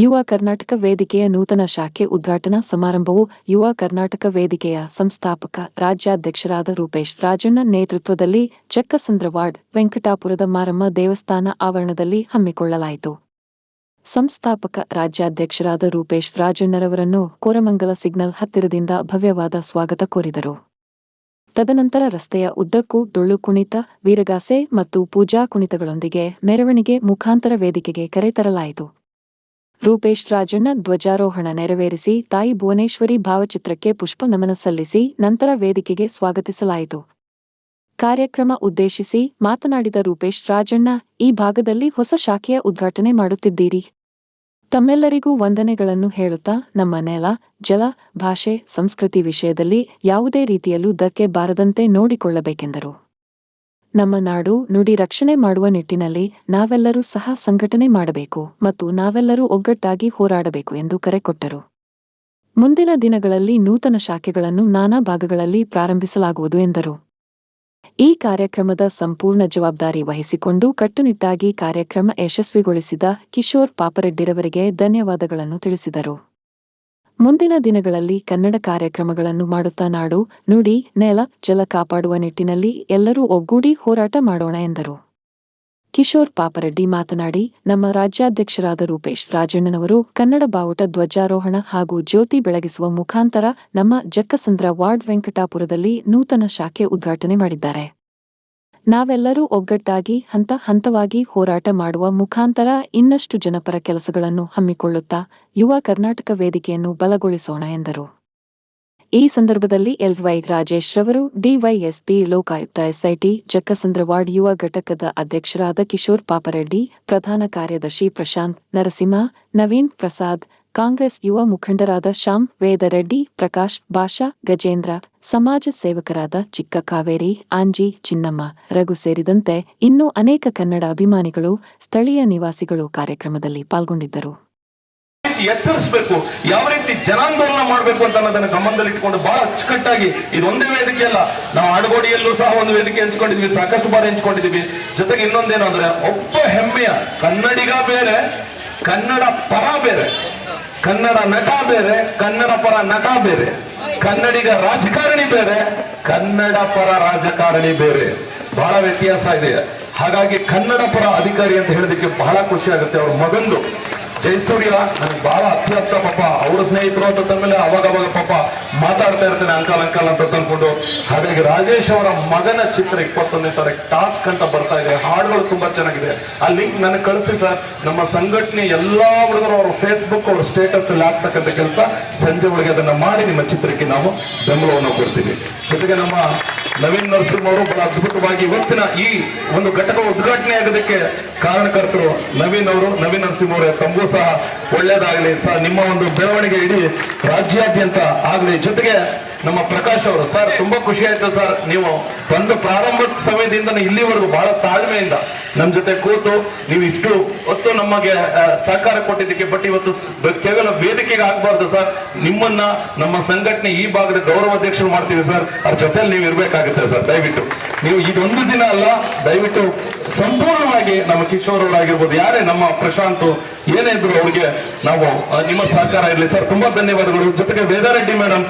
ಯುವ ಕರ್ನಾಟಕ ವೇದಿಕೆಯ ನೂತನ ಶಾಖೆ ಉದ್ಘಾಟನಾ ಸಮಾರಂಭವು ಯುವ ಕರ್ನಾಟಕ ವೇದಿಕೆಯ ಸಂಸ್ಥಾಪಕ, ರಾಜ್ಯಾಧ್ಯಕ್ಷರಾದ ರೂಪೇಶ್ ರಾಜಣ್ಣ ನೇತೃತ್ವದಲ್ಲಿ ಚಕ್ಕಸಂದ್ರವಾಡ್ ವೆಂಕಟಾಪುರದ ಮಾರಮ್ಮ ದೇವಸ್ಥಾನ ಆವರಣದಲ್ಲಿ ಹಮ್ಮಿಕೊಳ್ಳಲಾಯಿತು. ಸಂಸ್ಥಾಪಕ, ರಾಜ್ಯಾಧ್ಯಕ್ಷರಾದ ರೂಪೇಶ್ ರಾಜಣ್ಣರವರನ್ನು ಕೋರಮಂಗಲ ಸಿಗ್ನಲ್ ಹತ್ತಿರದಿಂದ ಭವ್ಯವಾದ ಸ್ವಾಗತ ಕೋರಿದರು. ತದನಂತರ ರಸ್ತೆಯ ಉದ್ದಕ್ಕೂ ಡೊಳ್ಳು ಕುಣಿತ, ವೀರಗಾಸೆ ಮತ್ತು ಪೂಜಾ ಕುಣಿತಗಳೊಂದಿಗೆ ಮೆರವಣಿಗೆ ಮುಖಾಂತರ ವೇದಿಕೆಗೆ ಕರೆತರಲಾಯಿತು ರೂಪೇಶ್ ರಾಜಣ್ಣ ಧ್ವಜಾರೋಹಣ ನೆರವೇರಿಸಿ, ತಾಯಿ ಭುವನೇಶ್ವರಿ ಭಾವಚಿತ್ರಕ್ಕೆ ಪುಷ್ಪ ನಮನ ಸಲ್ಲಿಸಿ, ನಂತರ ವೇದಿಕೆಗೆ ಸ್ವಾಗತಿಸಲಾಯಿತು. ಕಾರ್ಯಕ್ರಮ ಉದ್ದೇಶಿಸಿ ಮಾತನಾಡಿದ ರೂಪೇಶ್ ರಾಜಣ್ಣ ಈ ಭಾಗದಲ್ಲಿ ಹೊಸ ಶಾಖೆಯ ಉದ್ಘಾಟನೆ ಮಾಡುತ್ತಿದ್ದೀರಿ. ತಮ್ಮೆಲ್ಲರಿಗೂ ವಂದನೆಗಳನ್ನು ಹೇಳುತ್ತಾ, ನಮ್ಮ ನೆಲ, ಜಲ, ಭಾಷೆ, ಸಂಸ್ಕೃತಿ ವಿಷಯದಲ್ಲಿ ಯಾವುದೇ ರೀತಿಯಲ್ಲೂ ಧಕ್ಕೆ ಬಾರದಂತೆ ನೋಡಿಕೊಳ್ಳಬೇಕೆಂದರು. ನಮ್ಮ ನಾಡು ನುಡಿ ರಕ್ಷಣೆ ಮಾಡುವ ನಿಟ್ಟಿನಲ್ಲಿ ನಾವೆಲ್ಲರೂ ಸಹ ಸಂಘಟನೆ ಮಾಡಬೇಕು ಮತ್ತು ನಾವೆಲ್ಲರೂ ಒಗ್ಗಟ್ಟಾಗಿ ಹೋರಾಡಬೇಕು ಎಂದು ಕರೆ ಕೊಟ್ಟರು. ಮುಂದಿನ ದಿನಗಳಲ್ಲಿ ನೂತನ ಶಾಖೆಗಳನ್ನು ನಾನಾ ಭಾಗಗಳಲ್ಲಿ ಪ್ರಾರಂಭಿಸಲಾಗುವುದು ಎಂದರು. ಈ ಕಾರ್ಯಕ್ರಮದ ಸಂಪೂರ್ಣ ಜವಾಬ್ದಾರಿ ವಹಿಸಿಕೊಂಡು ಕಟ್ಟುನಿಟ್ಟಾಗಿ ಕಾರ್ಯಕ್ರಮ ಯಶಸ್ವಿಗೊಳಿಸಿದ ಕಿಶೋರ್ ಪಾಪರೆಡ್ಡಿರವರಿಗೆ ಧನ್ಯವಾದಗಳನ್ನು ತಿಳಿಸಿದರು. ಮುಂದಿನ ದಿನಗಳಲ್ಲಿ ಕನ್ನಡ ಕಾರ್ಯಕ್ರಮಗಳನ್ನು ಮಾಡುತ್ತಾ ನಾಡು, ನುಡಿ, ನೆಲ, ಜಲ ಕಾಪಾಡುವ ನಿಟ್ಟಿನಲ್ಲಿ ಎಲ್ಲರೂ ಒಗ್ಗೂಡಿ ಹೋರಾಟ ಮಾಡೋಣ ಎಂದರು. ಕಿಶೋರ್ ಪಾಪರೆಡ್ಡಿ ಮಾತನಾಡಿ, ನಮ್ಮ ರಾಜ್ಯಾಧ್ಯಕ್ಷರಾದ ರೂಪೇಶ್ ರಾಜಣ್ಣನವರು ಕನ್ನಡ ಬಾವುಟ ಧ್ವಜಾರೋಹಣ ಹಾಗೂ ಜ್ಯೋತಿ ಬೆಳಗಿಸುವ ಮುಖಾಂತರ ನಮ್ಮ ಜಕ್ಕಸಂದ್ರ ವಾರ್ಡ್ ವೆಂಕಟಾಪುರದಲ್ಲಿ ನೂತನ ಶಾಖೆ ಉದ್ಘಾಟನೆ ಮಾಡಿದ್ದಾರೆ. ನಾವೆಲ್ಲರೂ ಒಗ್ಗಟ್ಟಾಗಿ, ಹಂತ ಹಂತವಾಗಿ ಹೋರಾಟ ಮಾಡುವ ಮುಖಾಂತರ ಇನ್ನಷ್ಟು ಜನಪರ ಕೆಲಸಗಳನ್ನು ಹಮ್ಮಿಕೊಳ್ಳುತ್ತಾ ಯುವ ಕರ್ನಾಟಕ ವೇದಿಕೆಯನ್ನು ಬಲಗೊಳಿಸೋಣ ಎಂದರು. ಈ ಸಂದರ್ಭದಲ್ಲಿ ಎಲ್ವೈ ರಾಜೇಶ್ ರವರು ಡಿವೈಎಸ್ಪಿ ಲೋಕಾಯುಕ್ತ ಎಸ್ಐಟಿ ಜಕ್ಕಸಂದ್ರವಾಡ್ ಯುವ ಘಟಕದ ಅಧ್ಯಕ್ಷರಾದ ಕಿಶೋರ್ ಪಾಪರೆಡ್ಡಿ, ಪ್ರಧಾನ ಕಾರ್ಯದರ್ಶಿ ಪ್ರಶಾಂತ್ ನರಸಿಂಹ, ನವೀನ್ ಪ್ರಸಾದ್ ಕಾಂಗ್ರೆಸ್ ಯುವ ಮುಖಂಡರಾದ ಶ್ಯಾಮ್ ವೇದರೆಡ್ಡಿ, ಪ್ರಕಾಶ್, ಭಾಷಾ, ಗಜೇಂದ್ರ, ಸಮಾಜ ಸೇವಕರಾದ ಚಿಕ್ಕ ಕಾವೇರಿ, ಆಂಜಿ, ಚಿನ್ನಮ್ಮ ರಘು ಸೇರಿದಂತೆ ಇನ್ನೂ ಅನೇಕ ಕನ್ನಡ ಅಭಿಮಾನಿಗಳು ಸ್ಥಳೀಯ ನಿವಾಸಿಗಳು ಕಾರ್ಯಕ್ರಮದಲ್ಲಿ ಪಾಲ್ಗೊಂಡಿದ್ದರು. ಎಚ್ಚರಿಸಬೇಕು, ಯಾವ ರೀತಿ ಜನಾಂದೋಲನ ಮಾಡಬೇಕು ಅಂತ ಅನ್ನೋದನ್ನ ಗಮನದಲ್ಲಿಟ್ಟುಕೊಂಡು ಬಹಳ ಅಚ್ಚುಕಟ್ಟಾಗಿ ಇದೊಂದೇ ವೇದಿಕೆ ಅಲ್ಲ, ನಾವು ಆಡುಗೋಡಿಯಲ್ಲೂ ಸಹ ಒಂದು ವೇದಿಕೆ ಹಂಚ್ಕೊಂಡಿದ್ವಿ, ಸಾಕಷ್ಟು ಬಾರಿ ಹಂಚ್ಕೊಂಡಿದ್ವಿ. ಜೊತೆಗೆ ಇನ್ನೊಂದೇನು ಅಂದ್ರೆ ಒಬ್ಬ ಹೆಮ್ಮೆಯ ಕನ್ನಡಿಗ ಬೇರೆ, ಕನ್ನಡ ಪರ ಬೇರೆ. ಕನ್ನಡ ನಟ ಬೇರೆ, ಕನ್ನಡ ಪರ ನಟ ಬೇರೆ. ಕನ್ನಡಿಗ ರಾಜಕಾರಣಿ ಬೇರೆ, ಕನ್ನಡ ಪರ ರಾಜಕಾರಣಿ ಬೇರೆ. ಬಹಳ ವ್ಯತ್ಯಾಸ ಇದೆ. ಹಾಗಾಗಿ ಕನ್ನಡ ಪರ ಅಧಿಕಾರಿ ಅಂತ ಹೇಳೋದಕ್ಕೆ ಬಹಳ ಖುಷಿ ಆಗುತ್ತೆ ಅವ್ರ ಮಗಂದು. ಜಯಸೂರ್ಯ ನನಗೆ ಬಹಳ ಅತ್ಯಂತ ಪಾಪ. ಅವ್ರ ಸ್ನೇಹಿತರು ಅಂತ ತಮ್ಮಲ್ಲಿ ಅವಾಗ ಅವಾಗ ಪಾಪ ಮಾತಾಡ್ತಾ ಇರ್ತೇನೆ ಅಂಕಲ್ ಅಂಕಲ್ ಅಂತ ತಂದ್ಕೊಂಡು. ಹಾಗಾಗಿ ರಾಜೇಶ್ ಅವರ ಮಗನ ಚಿತ್ರ ಇಪ್ಪತ್ತೊಂದನೇ ತಾರೀಕು ಟಾಸ್ಕ್ ಅಂತ ಬರ್ತಾ ಇದೆ. ಹಾಡುಗಳು ತುಂಬಾ ಚೆನ್ನಾಗಿದೆ. ಆ ಲಿಂಕ್ ನನಗೆ ಕಳಿಸಿ ಸರ್ ನಮ್ಮ ಸಂಘಟನೆ ಎಲ್ಲಾ ಹುಡುಗರು ಅವ್ರ ಫೇಸ್ಬುಕ್ ಅವ್ರ ಸ್ಟೇಟಸ್ ಅಲ್ಲಿ ಹಾಕ್ತಕ್ಕಂತ ಕೆಲಸ. ಸಂಜೆ ಒಳಗೆ ಅದನ್ನ ಮಾಡಿ ನಿಮ್ಮ ಚಿತ್ರಕ್ಕೆ ನಾವು ಬೆಂಬಲವನ್ನು ಕೊಡ್ತೀವಿ. ಜೊತೆಗೆ ನಮ್ಮ ನವೀನ್ ನರಸಿಂಹ ಅವರು ಬಹಳ ಅದ್ಭುತವಾಗಿ ಇವತ್ತಿನ ಈ ಒಂದು ಘಟಕ ಉದ್ಘಾಟನೆ ಆಗೋದಕ್ಕೆ ಕಾರಣಕರ್ತರು ನವೀನ್ ಅವರು, ನವೀನ್ ನರಸಿಂಹ ಅವರೇ. ತಮಗೂ ಸಹ ಒಳ್ಳೇದಾಗಲಿ ಸರ್. ನಿಮ್ಮ ಒಂದು ಬೆಳವಣಿಗೆ ಇಡೀ ರಾಜ್ಯಾದ್ಯಂತ ಆಗಲಿ. ಜೊತೆಗೆ ನಮ್ಮ ಪ್ರಕಾಶ್ ಅವರು, ಸರ್, ತುಂಬಾ ಖುಷಿ ಆಯ್ತು ಸರ್. ನೀವು ಒಂದು ಪ್ರಾರಂಭದ ಸಮಯದಿಂದ ಇಲ್ಲಿವರೆಗೂ ಬಹಳ ತಾಳ್ಮೆಯಿಂದ ನಮ್ಮ ಜೊತೆ ಕೂತು ನೀವು ಇಷ್ಟು ಹೊತ್ತು ನಮಗೆ ಸಹಕಾರ ಕೊಟ್ಟಿದ್ದಕ್ಕೆ, ಬಟ್ ಇವತ್ತು ಕೇವಲ ವೇದಿಕೆಗೆ ಆಗಬಾರ್ದು ಸರ್. ನಿಮ್ಮನ್ನ, ನಮ್ಮ ಸಂಘಟನೆ ಈ ಭಾಗದ ಗೌರವಾಧ್ಯಕ್ಷರು ಮಾಡ್ತೀವಿ ಸರ್. ಅದ್ರ ಜೊತೆಲಿ ನೀವು ಇರಬೇಕಾಗುತ್ತೆ ಸರ್. ದಯವಿಟ್ಟು. ನೀವು ಇದೊಂದು ದಿನ ಅಲ್ಲ, ದಯವಿಟ್ಟು ಸಂಪೂರ್ಣವಾಗಿ ನಮ್ಮ ಕಿಶೋರ್ ಅವರಾಗಿರ್ಬೋದು, ಯಾರೇ ನಮ್ಮ ಪ್ರಶಾಂತ್, ಏನೇ ಇದ್ರು ಅವ್ರಿಗೆ ನಾವು ನಿಮ್ಮ ಸಹಕಾರ ಇರಲಿ. ಸರ್, ತುಂಬಾ ಧನ್ಯವಾದಗಳು. ಜೊತೆಗೆ ವೇದಾರೆಡ್ಡಿ ಮೇಡಮ್